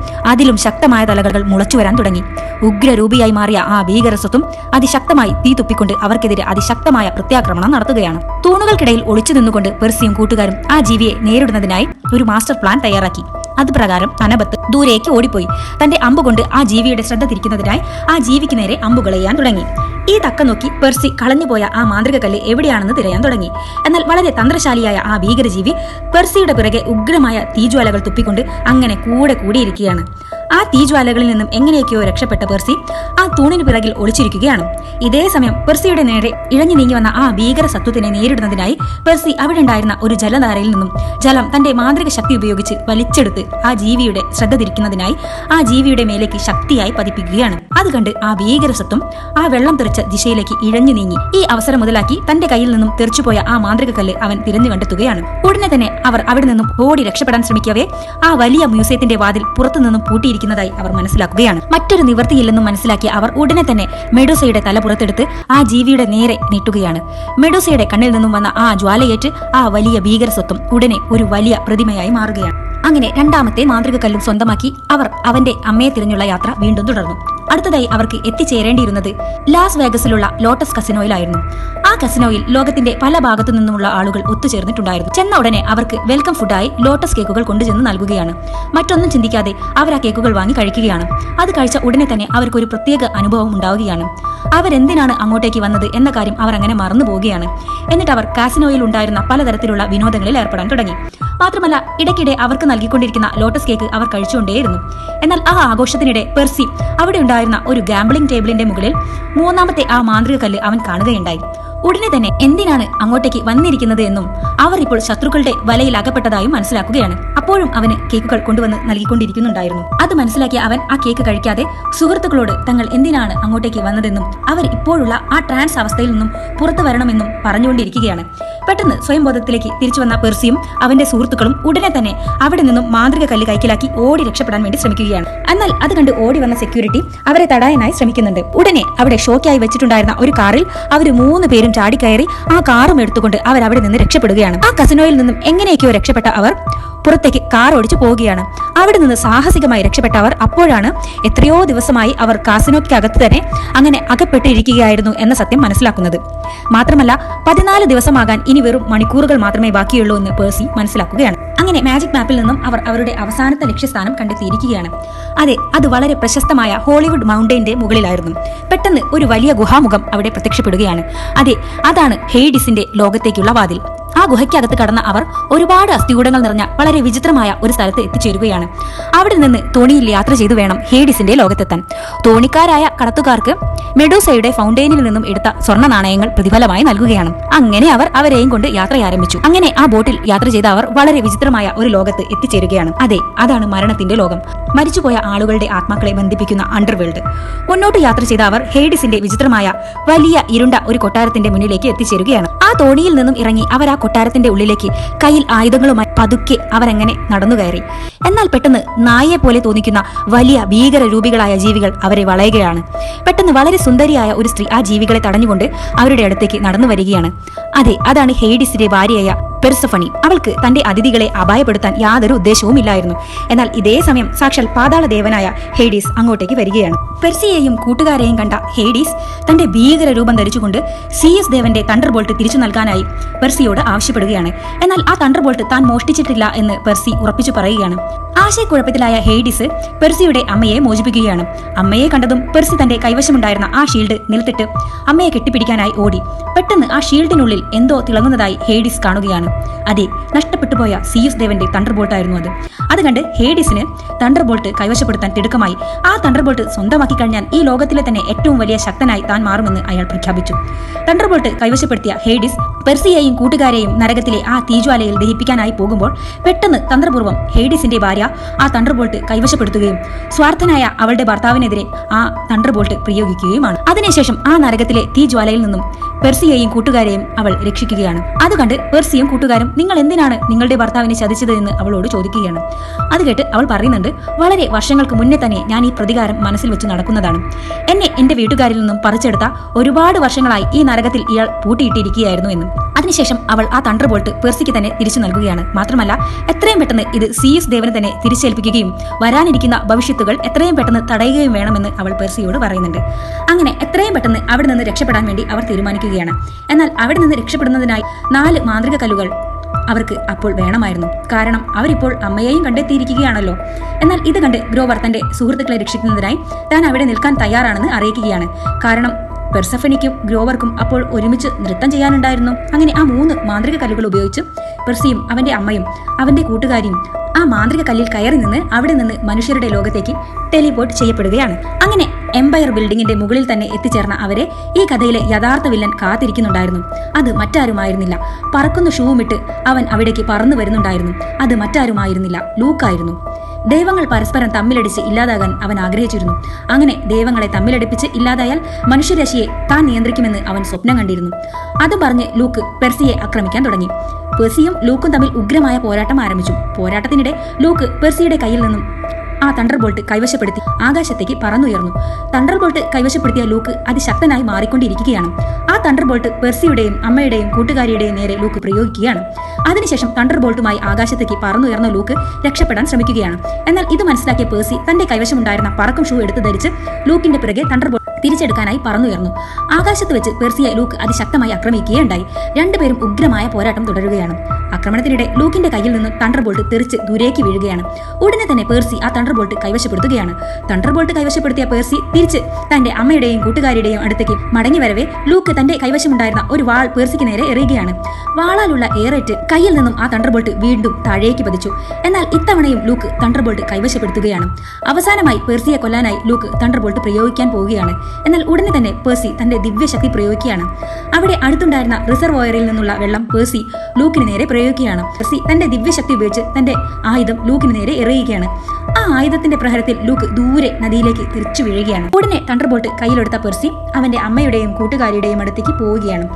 അതിലും ശക്തമായ തലകൾ മുളച്ചു വരാൻ തുടങ്ങി. ഉഗ്രരൂപിയായി മാറിയ ആ ഭീകരസ്വത്തും അതിശക്തമായി തീ തുപ്പിക്കൊണ്ട് അവർക്കെതിരെ അതിശക്തമായ പ്രത്യാക്രമണം നടത്തുകയാണ്. തൂണുകൾക്കിടയിൽ ഒളിച്ചു നിന്നുകൊണ്ട് പെർസിയും കൂട്ടുകാരും ആ ജീവിയെ നേരിടുന്നതിനായി ഒരു മാസ്റ്റർ പ്ലാൻ തയ്യാറാക്കി. അത് പ്രകാരം അനബത്ത് ദൂരേക്ക് ഓടിപ്പോയി. തന്റെ അമ്പുകൊണ്ട് ആ ജീവിയുടെ ശ്രദ്ധ തിരിക്കുന്നതിനായി ആ ജീവിക്ക് നേരെ അമ്പുകളെയ്യാൻ തുടങ്ങി. ഈ തക്ക നോക്കി പെർസി കളഞ്ഞുപോയ ആ മാന്ത്രിക കല്ല് എവിടെയാണെന്ന് തിരയാൻ തുടങ്ങി. എന്നാൽ വളരെ തന്ത്രശാലിയായ ആ ഭീകരജീവി പെർസിയുടെ പിറകെ ഉഗ്രമായ തീജ്വാലകൾ തുപ്പിക്കൊണ്ട് അങ്ങനെ കൂടെ കൂടിയിരിക്കുകയാണ്. ആ തീജ്വാലകളിൽ നിന്നും എങ്ങനെയൊക്കെയോ രക്ഷപ്പെട്ട പെർസി ആ തൂണിന് പിറകിൽ ഒളിച്ചിരിക്കുകയാണ്. ഇതേ സമയം പെർസിയുടെ നേരെ ഇഴഞ്ഞു നീങ്ങി വന്ന ആ ഭീകര സത്വത്തിനെ നേരിടുന്നതിനായി പെർസി അവിടെ ഉണ്ടായിരുന്ന ഒരു ജലധാരയിൽ നിന്നും ജലം തന്റെ മാന്ത്രിക ശക്തി ഉപയോഗിച്ച് വലിച്ചെടുത്ത് ആ ജീവിയുടെ ശ്രദ്ധ തിരിക്കുന്നതിനായി ആ ജീവിയുടെ മേലേക്ക് ശക്തിയായി പതിപ്പിക്കുകയാണ്. അത് കണ്ട് ആ ഭീകര സത്വം ആ വെള്ളം തെറിച്ച ദിശയിലേക്ക് ഇഴഞ്ഞു നീങ്ങി. ഈ അവസരം മുതലാക്കി തന്റെ കയ്യിൽ നിന്നും തെറിച്ചുപോയ ആ മാന്ത്രിക കല്ല് അവൻ തിരഞ്ഞു കണ്ടെത്തുകയാണ്. ഉടനെ തന്നെ അവർ അവിടെ നിന്നും ഓടി രക്ഷപ്പെടാൻ ശ്രമിക്കവേ ആ വലിയ മ്യൂസിയത്തിന്റെ വാതിൽ പുറത്തുനിന്നും പൂട്ടിയിരിക്കുന്നതായി അവർ മനസ്സിലാക്കുകയാണ്. മറ്റൊരു നിവൃത്തിയില്ലെന്നും മനസ്സിലാക്കി അവർ ഉടനെ തന്നെ മെഡൂസയുടെ തല പുറത്തെടുത്ത് ആ ജീവിയുടെ നേരെ നീട്ടുകയാണ്. മെഡൂസയുടെ കണ്ണിൽ നിന്നും വന്ന ആ ജ്വാലയേറ്റ് ആ വലിയ ഭീകര സ്വത്വം ഉടനെ ഒരു വലിയ പ്രതിമയായി മാറുകയാണ്. അങ്ങനെ രണ്ടാമത്തെ മാന്ത്രിക കല്ലും സ്വന്തമാക്കി അവർ അവന്റെ അമ്മയെ തിരഞ്ഞുള്ള യാത്ര വീണ്ടും തുടർന്നു. അടുത്തതായി അവർക്ക് എത്തിച്ചേരേണ്ടിയിരുന്നത് ലാസ് വേഗസിലുള്ള ലോട്ടസ് കസിനോയിലായിരുന്നു. ആ കസിനോയിൽ ലോകത്തിന്റെ പല ഭാഗത്തു നിന്നുമുള്ള ആളുകൾ ഒത്തുചേർന്നിട്ടുണ്ടായിരുന്നു. ചെന്ന ഉടനെ അവർക്ക് വെൽക്കം ഫുഡായി ലോട്ടസ് കേക്കുകൾ കൊണ്ടുചെന്ന് നൽകുകയാണ്. മറ്റൊന്നും ചിന്തിക്കാതെ അവർ ആ കേക്കുകൾ വാങ്ങി കഴിക്കുകയാണ്. അത് കഴിച്ച ഉടനെ തന്നെ അവർക്ക് ഒരു പ്രത്യേക അനുഭവം ഉണ്ടാവുകയാണ്. അവരെന്തിനാണ് അങ്ങോട്ടേക്ക് വന്നത് എന്ന കാര്യം അവർ അങ്ങനെ മറന്നു പോവുകയാണ്. എന്നിട്ട് അവർ കാസിനോയിൽ ഉണ്ടായിരുന്ന പലതരത്തിലുള്ള വിനോദങ്ങളിൽ ഏർപ്പെടാൻ തുടങ്ങി. മാത്രമല്ല ഇടയ്ക്കിടെ അവർക്ക് നൽകിക്കൊണ്ടിരിക്കുന്ന ലോട്ടസ് കേക്ക് അവർ കഴിച്ചുകൊണ്ടേയിരുന്നു. എന്നാൽ ആ ആഘോഷത്തിനിടെ പെർസി അവിടെ ഉണ്ടായിരുന്ന ഒരു ഗാംബ്ലിംഗ് ടേബിളിന്റെ മുകളിൽ മൂന്നാമത്തെ ആ മാന്ത്രിക കല്ല് അവൻ കാണുകയുണ്ടായി. ഉടനെ തന്നെ എന്തിനാണ് അങ്ങോട്ടേക്ക് വന്നിരിക്കുന്നത് എന്നും അവർ ഇപ്പോൾ ശത്രുക്കളുടെ വലയിൽ അകപ്പെട്ടതായും മനസ്സിലാക്കുകയാണ്. അപ്പോഴും അവന് കേക്കുകൾ കൊണ്ടുവന്ന് നൽകിക്കൊണ്ടിരിക്കുന്നുണ്ടായിരുന്നു. അത് മനസ്സിലാക്കിയ അവൻ ആ കേക്ക് കഴിക്കാതെ സുഹൃത്തുക്കളോട് തങ്ങൾ എന്തിനാണ് അങ്ങോട്ടേക്ക് വന്നതെന്നും അവർ ഇപ്പോഴുള്ള ആ ട്രാൻസ് അവസ്ഥയിൽ നിന്നും പുറത്തു വരണമെന്നും പറഞ്ഞുകൊണ്ടിരിക്കുകയാണ്. പെട്ടെന്ന് സ്വയം ബോധത്തിലേക്ക് തിരിച്ചു വന്ന പെർസിയും അവന്റെ സുഹൃത്തുക്കളും ഉടനെ തന്നെ അവിടെ നിന്നും മാന്ത്രിക കല്ല് കൈക്കലാക്കി ഓടി രക്ഷപ്പെടാൻ വേണ്ടി ശ്രമിക്കുകയാണ്. എന്നാൽ അത് കണ്ട് ഓടി വന്ന സെക്യൂരിറ്റി അവരെ തടയാനായി ശ്രമിക്കുന്നുണ്ട്. ഉടനെ അവിടെ ഷോക്കായി വെച്ചിട്ടുണ്ടായിരുന്ന ഒരു കാറിൽ അവർ മൂന്ന് പേരും ചാടിക്കയറി ആ കാറും എടുത്തുകൊണ്ട് അവർ അവിടെ നിന്ന് രക്ഷപ്പെടുകയാണ്. ആ കസിനോയിൽ നിന്നും എങ്ങനെയൊക്കെയോ രക്ഷപ്പെട്ട അവർ പുറത്തേക്ക് കാർ ഓടിച്ചു പോവുകയാണ്. അവിടെ നിന്ന് സാഹസികമായി രക്ഷപ്പെട്ട അവർ അപ്പോഴാണ് എത്രയോ ദിവസമായി അവർ കാസിനോയ്ക്കകത്ത് തന്നെ അങ്ങനെ അകപ്പെട്ടിരിക്കുകയായിരുന്നു എന്ന സത്യം മനസ്സിലാക്കുന്നത്. മാത്രമല്ല പതിനാല് ദിവസമാകാൻ ഇനി വെറും മണിക്കൂറുകൾ മാത്രമേ ബാക്കിയുള്ളൂ എന്ന് പേഴ്സി മനസ്സിലാക്കുകയാണ്. അങ്ങനെ മാജിക് മാപ്പിൽ നിന്നും അവർ അവരുടെ അവസാനത്തെ ലക്ഷ്യസ്ഥാനം കണ്ടെത്തിയിരിക്കുകയാണ്. അതെ അത് വളരെ പ്രശസ്തമായ ഹോളിവുഡ് മൗണ്ടൈന്റെ മുകളിലായിരുന്നു. പെട്ടെന്ന് ഒരു വലിയ ഗുഹാമുഖം അവിടെ പ്രത്യക്ഷപ്പെടുകയാണ്. അതെ അതാണ് ഹെയ്ഡിസിന്റെ ലോകത്തേക്കുള്ള വാതിൽ. ആ ഗുഹയ്ക്കകത്ത് കടന്ന അവർ ഒരുപാട് അസ്ഥികൂടങ്ങൾ നിറഞ്ഞ വളരെ വിചിത്രമായ ഒരു സ്ഥലത്ത് എത്തിച്ചേരുകയാണ്. അവിടെ നിന്ന് തോണിയിൽ യാത്ര ചെയ്തു വേണം ഹേഡിസിന്റെ ലോകത്തെത്താൻ. തോണിക്കാരായ കടത്തുകാർക്ക് മെഡൂസയുടെ ഫൗണ്ടെയിനിൽ നിന്നും എടുത്ത സ്വർണ നാണയങ്ങൾ പ്രതിഫലമായി നൽകുകയാണ്. അങ്ങനെ അവർ അവരെയും കൊണ്ട് യാത്ര ആരംഭിച്ചു അങ്ങനെ ആ ബോട്ടിൽ യാത്ര ചെയ്ത അവർ വളരെ വിചിത്രമായ ഒരു ലോകത്ത് എത്തിച്ചേരുകയാണ്. അതെ അതാണ് മരണത്തിന്റെ ലോകം. മരിച്ചുപോയ ആളുകളുടെ ആത്മാക്കളെ ബന്ധിപ്പിക്കുന്ന അണ്ടർവേൾഡ്. മുന്നോട്ട് യാത്ര ചെയ്ത അവർ ഹേഡിസിന്റെ വിചിത്രമായ വലിയ ഇരുണ്ട ഒരു കൊട്ടാരത്തിന്റെ മുന്നിലേക്ക് എത്തിച്ചേരുകയാണ്. ആ തോണിയിൽ നിന്നും ഇറങ്ങി അവർ ആ കൊട്ടാരത്തിന്റെ ഉള്ളിലേക്ക് കയ്യിൽ ആയുധങ്ങളുമായി പതുക്കെ അവരങ്ങനെ നടന്നു കയറി. എന്നാൽ പെട്ടെന്ന് നായയെ പോലെ തോന്നിക്കുന്ന വലിയ ഭീകര രൂപികളായ ജീവികൾ അവരെ വളയുകയാണ്. പെട്ടെന്ന് വളരെ സുന്ദരിയായ ഒരു സ്ത്രീ ആ ജീവികളെ തടഞ്ഞുകൊണ്ട് അവരുടെ അടുത്തേക്ക് നടന്നു വരികയാണ്. അതെ അതാണ് ഹെയ്ഡിസിന്റെ ഭാര്യയായ പെർസഫണി. അവൾക്ക് തന്റെ അതിഥികളെ അപായപ്പെടുത്താൻ യാതൊരു ഉദ്ദേശവും ഇല്ലായിരുന്നു എന്നാൽ ഇതേ സമയം സാക്ഷാൽ പാതാള ദേവനായ ഹെയ്ഡീസ് അങ്ങോട്ടേക്ക് വരികയാണ്. പെർസിയെയും കൂട്ടുകാരെയും കണ്ട ഹേഡീസ് തന്റെ ഭീകര രൂപം ധരിച്ചുകൊണ്ട് സി എസ് ദേവന്റെ തണ്ടർ ബോൾട്ട് തിരിച്ചു നൽകാനായി പെർസിയോട് ആവശ്യപ്പെടുകയാണ്. എന്നാൽ ആ തണ്ടർ ബോൾട്ട് താൻ മോഷ്ടിച്ചിട്ടില്ല എന്ന് പെർസി ഉറപ്പിച്ചു പറയുകയാണ്. ആശയക്കുഴപ്പത്തിലായ ഹേഡിസ് പെർസിയുടെ അമ്മയെ മോചിപ്പിക്കുകയാണ്. അമ്മയെ കണ്ടതും പെർസി തന്റെ കൈവശമുണ്ടായിരുന്ന ആ ഷീൽഡ് നിലത്തിട്ട് അമ്മയെ കെട്ടിപ്പിടിക്കാനായി ഓടി. പെട്ടെന്ന് ആ ഷീൽഡിനുള്ളിൽ എന്തോ തിളങ്ങുന്നതായി ഹേഡിസ് കാണുകയാണ്. അതെ നഷ്ടപ്പെട്ടു പോയ സിയസ് ദേവന്റെ തണ്ടർ ബോൾട്ടായിരുന്നു അത്. അത് കണ്ട് ഹേഡിസിന് തണ്ടർ ബോൾട്ട് കൈവശപ്പെടുത്താൻ തിടുക്കമായി. ആ തണ്ടർ ബോൾട്ട് സ്വന്തമാക്കി കഴിഞ്ഞാൽ ഈ ലോകത്തിലെ തന്നെ ഏറ്റവും വലിയ ശക്തനായി താൻ മാറുമെന്ന് അയാൾ പ്രഖ്യാപിച്ചു. തണ്ടർ ബോൾട്ട് കൈവശപ്പെടുത്തിയ ഹേഡിസ് പെർസിയെയും കൂട്ടുകാരെയും നരകത്തിലെ ആ തീജ്വാലയിൽ ദഹിപ്പിക്കാനായി പോകുമ്പോൾ പെട്ടെന്ന് തന്ത്രപൂർവം ഹേഡിസിന്റെ ഭാര്യ ആ തണ്ടർ ബോൾട്ട് കൈവശപ്പെടുത്തുകയും സ്വാർത്ഥനായ അവളുടെ ഭർത്താവിനെതിരെ ആ തണ്ടർ ബോൾട്ട് പ്രയോഗിക്കുകയുമാണ്. അതിനുശേഷം ആ നരകത്തിലെ തീജ്വാലയിൽ നിന്നും പെർസിയെയും കൂട്ടുകാരെയും അവൾ രക്ഷിക്കുകയാണ്. അത് കണ്ട് പെർസിയും കൂട്ടുകാരും നിങ്ങൾ എന്തിനാണ് നിങ്ങളുടെ ഭർത്താവിനെ ചതിച്ചത്? എന്ന് അവളോട് ചോദിക്കുകയാണ്. അത് കേട്ട് അവൾ പറയുന്നുണ്ട് വളരെ വർഷങ്ങൾക്ക് മുന്നേ തന്നെ ഞാൻ ഈ പ്രതികാരം മനസ്സിൽ വെച്ച് നടക്കുന്നതാണ്. എന്നെ എന്റെ വീട്ടുകാരിൽ നിന്നും പറിച്ചെടുത്ത ഒരുപാട് വർഷങ്ങളായി ഈ നരകത്തിൽ ഇയാൾ പൂട്ടിയിട്ടിരിക്കുകയായിരുന്നു എന്നും. അതിനുശേഷം അവൾ ആ തണ്ടർ ബോൾട്ട് പെർസിക്ക് തന്നെ തിരിച്ചു നൽകുകയാണ്. മാത്രമല്ല എത്രയും പെട്ടെന്ന് ഇത് സി എസ് ദേവന് തന്നെ തിരിച്ചേൽപ്പിക്കുകയും വരാനിരിക്കുന്ന ഭവിഷ്യത്തുകൾ എത്രയും പെട്ടെന്ന് തടയുകയും വേണമെന്ന് അവൾ പെർസിയോട് പറയുന്നുണ്ട്. അങ്ങനെ എത്രയും പെട്ടെന്ന് അവിടെ നിന്ന് രക്ഷപ്പെടാൻ വേണ്ടി അവർ തീരുമാനിക്കുകയാണ് എന്നാൽ അവിടെ നിന്ന് രക്ഷപ്പെടുന്നതിനായി നാല് മാന്ത്രിക കല്ലുകൾ അവർക്ക് അപ്പോൾ വേണമായിരുന്നു. കാരണം അവരിപ്പോൾ അമ്മയെയും കണ്ടെത്തിയിരിക്കുകയാണല്ലോ. എന്നാൽ ഇത് കണ്ട് ഗ്രോവർ തന്റെ സുഹൃത്തുക്കളെ രക്ഷിക്കുന്നതിനായി താൻ അവിടെ നിൽക്കാൻ തയ്യാറാണെന്ന് അറിയിക്കുകയാണ്. കാരണം പെർസഫനിക്കും ഗ്രോവർക്കും അപ്പോൾ ഒരുമിച്ച് നൃത്തം ചെയ്യാനുണ്ടായിരുന്നു. അങ്ങനെ ആ മൂന്ന് മാന്ത്രിക കല്ലുകൾ ഉപയോഗിച്ച് പെർസിയും അവന്റെ അമ്മയും അവന്റെ കൂട്ടുകാരിയും ആ മാന്ത്രിക കല്ലിൽ കയറി നിന്ന് അവിടെ നിന്ന് മനുഷ്യരുടെ ലോകത്തേക്ക് ടെലിപോർട്ട് ചെയ്യപ്പെടുകയാണ്. അങ്ങനെ എംപയർ ബിൽഡിംഗിന്റെ മുകളിൽ തന്നെ എത്തിച്ചേർന്ന അവരെ ഈ കഥയിലെ യഥാർത്ഥ വില്ലൻ കാത്തിരിക്കുന്നുണ്ടായിരുന്നു. അത് മറ്റാരുമായിരുന്നില്ല. പറക്കുന്ന ഷൂവുമിട്ട് അവൻ അവിടേക്ക് പറന്നു വരുന്നുണ്ടായിരുന്നു. അത് മറ്റാരുമായിരുന്നില്ല. ലൂക്കായിരുന്നു. ദൈവങ്ങൾ പരസ്പരം തമ്മിലടിച്ച് ഇല്ലാതാകാൻ അവൻ ആഗ്രഹിച്ചിരുന്നു. അങ്ങനെ ദൈവങ്ങളെ തമ്മിലടിപ്പിച്ച് ഇല്ലാതായാൽ മനുഷ്യരശിയെ താൻ നിയന്ത്രിക്കുമെന്ന് അവൻ സ്വപ്നം കണ്ടിരുന്നു. അതും പറഞ്ഞ് ലൂക്ക് പെർസിയെ ആക്രമിക്കാൻ തുടങ്ങി. പെർസിയും ലൂക്കും തമ്മിൽ ഉഗ്രമായ പോരാട്ടം ആരംഭിച്ചു. പോരാട്ടത്തിനിടെ ലൂക്ക് പെർസിയുടെ കയ്യിൽ നിന്നും ആ തണ്ടർ ബോൾട്ട് കൈവശപ്പെടുത്തി ആകാശത്തേക്ക് പറന്നുയർന്നു. തണ്ടർ ബോൾട്ട് കൈവശപ്പെടുത്തിയ ലൂക്ക് അതിശക്തനായി മാറിക്കൊണ്ടിരിക്കുകയാണ്. ആ തണ്ടർ ബോൾട്ട് പെർസിയുടെയും അമ്മയുടെയും കൂട്ടുകാരിയുടെയും നേരെ ലൂക്ക് പ്രയോഗിക്കുകയാണ്. അതിനുശേഷം തണ്ടർ ബോൾട്ടുമായി ആകാശത്തേക്ക് പറന്നുയർന്ന ലൂക്ക് രക്ഷപ്പെടാൻ ശ്രമിക്കുകയാണ്. എന്നാൽ ഇത് മനസ്സിലാക്കിയ പേഴ്സി തന്റെ കൈവശമുണ്ടായിരുന്ന പറക്കും ഷൂ എടുത്ത് ധരിച്ച് ലൂക്കിന്റെ പിറകെ തണ്ടർ ബോൾട്ട് തിരിച്ചെടുക്കാനായി പറന്നുയർന്നു. ആകാശത്ത് വെച്ച് പെർസിയെ ലൂക്ക് അതിശക്തമായി ആക്രമിക്കുകയുണ്ടായി. രണ്ടുപേരും ഉഗ്രമായ പോരാട്ടം തുടരുകയാണ്. ആക്രമണത്തിനിടെ ലൂക്കിന്റെ കയ്യിൽ നിന്ന് തണ്ടർ ബോൾട്ട് തെറിച്ച് ദൂരേക്ക് വീഴുകയാണ്. ഉടനെ തന്നെ പേഴ്സി ആ തണ്ടർ ബോൾട്ട് കൈവശപ്പെടുത്തുകയാണ്. തണ്ടർ ബോൾട്ട് കൈവശപ്പെടുത്തിയ പേഴ്സി തിരിച്ച് തന്റെ അമ്മയുടെയും കൂട്ടുകാരിയുടെയും അടുത്തേക്ക് മടങ്ങി വരവേ ലൂക്ക് തന്റെ കൈവശമുണ്ടായിരുന്ന ഒരു വാൾ പേഴ്സിക്ക് നേരെ എറിയുകയാണ്. വാളാലുള്ള ഏറേറ്റ് കയ്യിൽ നിന്നും ആ തണ്ടർബോൾട്ട് വീണ്ടും താഴേക്ക് പതിച്ചു. എന്നാൽ ഇത്തവണയും ലൂക്ക് തണ്ടർബോൾട്ട് കൈവശപ്പെടുത്തുകയാണ്. അവസാനമായി പേഴ്സിയെ കൊല്ലാനായി ലൂക്ക് തണ്ടർബോൾട്ട് പ്രയോഗിക്കാൻ പോവുകയാണ്. എന്നാൽ ഉടനെ തന്നെ പേഴ്സി തന്റെ ദിവ്യശക്തി പ്രയോഗിക്കുകയാണ്. അവിടെ അടുത്തുണ്ടായിരുന്ന റിസർവോയറിൽ നിന്നുള്ള വെള്ളം പേഴ്സി ലൂക്കിന് നേരെ പ്രയോഗിക്കുകയാണ്. പേഴ്സി തന്റെ ദിവ്യശക്തി ഉപയോഗിച്ച് തന്റെ ആയുധം ലൂക്കിന് നേരെ എറിയുകയാണ്. ആ ആയുധത്തിന്റെ പ്രഹരത്തിൽ ലൂക്ക് ദൂരെ നദിയിലേക്ക് തിരിച്ചു വീഴുകയാണ്. ഉടനെ തണ്ടർബോൾട്ട് കയ്യിലെടുത്ത പെർസി അവന്റെ അമ്മയുടെയും കൂട്ടുകാരിയുടെയും അടുത്തേക്ക് പോവുകയാണ്.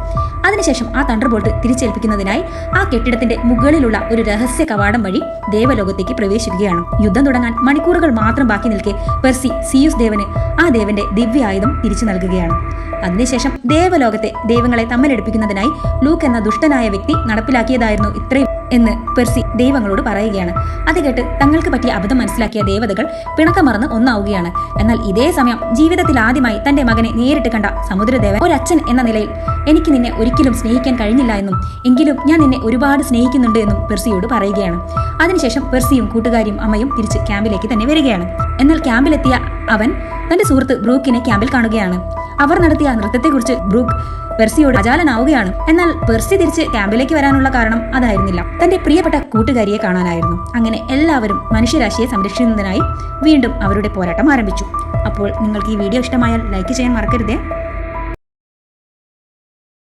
അതിനുശേഷം ആ തണ്ടർബോൾട്ട് തിരിച്ചേൽപ്പിക്കുന്നതിനായി ആ കെട്ടിടത്തിന്റെ മുകളിലുള്ള ഒരു രഹസ്യ കവാടം വഴി ദേവലോകത്തേക്ക് പ്രവേശിക്കുകയാണ്. യുദ്ധം തുടങ്ങാൻ മണിക്കൂറുകൾ മാത്രം ബാക്കി നിൽക്കെ പെർസി സിയൂസ് ദേവന് ആ ദേവന്റെ ദിവ്യ ആയുധം തിരിച്ചു നൽകുകയാണ്. അതിനുശേഷം ദേവലോകത്തെ ദൈവങ്ങളെ തമ്മിലെടുപ്പിക്കുന്നതിനായി ലൂക്ക് എന്ന ദുഷ്ടനായ വ്യക്തി നടപ്പിലാക്കിയതായിരുന്നു ഇത്രയും എന്ന് പെർസി ദൈവങ്ങളോട് പറയുകയാണ്. അത് കേട്ട് തങ്ങൾക്ക് പറ്റിയ അബദ്ധം മനസ്സിലാക്കിയ ദേവതകൾ പിണക്കമറന്ന് ഒന്നാവുകയാണ്. എന്നാൽ ഇതേ സമയം ജീവിതത്തിൽ ആദ്യമായി തന്റെ മകനെ നേരിട്ട് കണ്ട സമുദ്രദേവൻ ഒരച്ഛൻ എന്ന നിലയിൽ എനിക്ക് നിന്നെ ഒരിക്കലും സ്നേഹിക്കാൻ കഴിഞ്ഞില്ല എന്നും എങ്കിലും ഞാൻ നിന്നെ ഒരുപാട് സ്നേഹിക്കുന്നുണ്ട് എന്നും പെർസിയോട് പറയുകയാണ്. അതിനുശേഷം പെർസിയും കൂട്ടുകാരിയും അമ്മയും തിരിച്ച് ക്യാമ്പിലേക്ക് തന്നെ വരികയാണ്. എന്നാൽ ക്യാമ്പിലെത്തിയ അവൻ തന്റെ സുഹൃത്ത് ബ്രൂക്കിനെ ക്യാമ്പിൽ കാണുകയാണ്. അവർ നടത്തിയ നൃത്തത്തെക്കുറിച്ച് ബ്രൂക്ക് പെർസിയോട് അജാലനാവുകയാണ് എന്നാൽ പെർസി തിരിച്ച് ക്യാമ്പിലേക്ക് വരാനുള്ള കാരണം അതായിരുന്നില്ല. തന്റെ പ്രിയപ്പെട്ട കൂട്ടുകാരിയെ കാണാനായിരുന്നു. അങ്ങനെ എല്ലാവരും മനുഷ്യരാശിയെ സംരക്ഷിക്കുന്നതിനായി വീണ്ടും അവരുടെ പോരാട്ടം ആരംഭിച്ചു. അപ്പോൾ നിങ്ങൾക്ക് ഈ വീഡിയോ ഇഷ്ടമായാൽ ലൈക്ക് ചെയ്യാൻ മറക്കരുതേ.